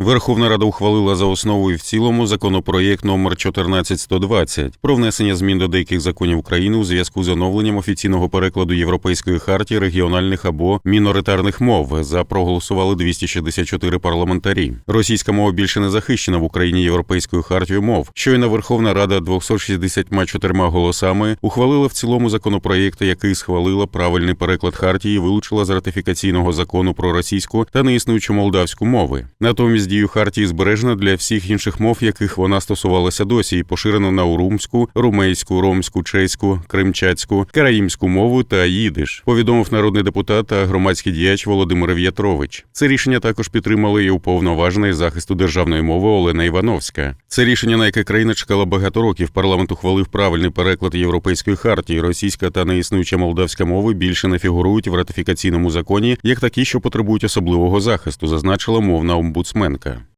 Верховна Рада ухвалила за основу і в цілому законопроєкт номер 14120 про внесення змін до деяких законів України у зв'язку з оновленням офіційного перекладу Європейської хартії регіональних або міноритарних мов. За проголосували 264 парламентарі. Російська мова більше не захищена в Україні Європейською хартією мов. Щойно Верховна Рада 264 голосами ухвалила в цілому законопроєкт, який схвалила правильний переклад хартії, вилучила з ратифікаційного закону про російську та неіснуючу молдавську мови. Натомість дію хартії збережена для всіх інших мов, яких вона стосувалася досі, і поширена на урумську, румейську, ромську, чеську, кримчацьку, караїмську мову та їдиш. Повідомив народний депутат та громадський діяч Володимир В'ятрович. Це рішення також підтримали і уповноважена із захисту державної мови Олена Івановська. Це рішення, на яке країна чекала багато років. Парламент ухвалив правильний переклад європейської хартії. Російська та неіснуюча молдавська мови більше не фігурують в ратифікаційному законі як такі, що потребують особливого захисту, зазначила мовна омбудсменка. Лукашенко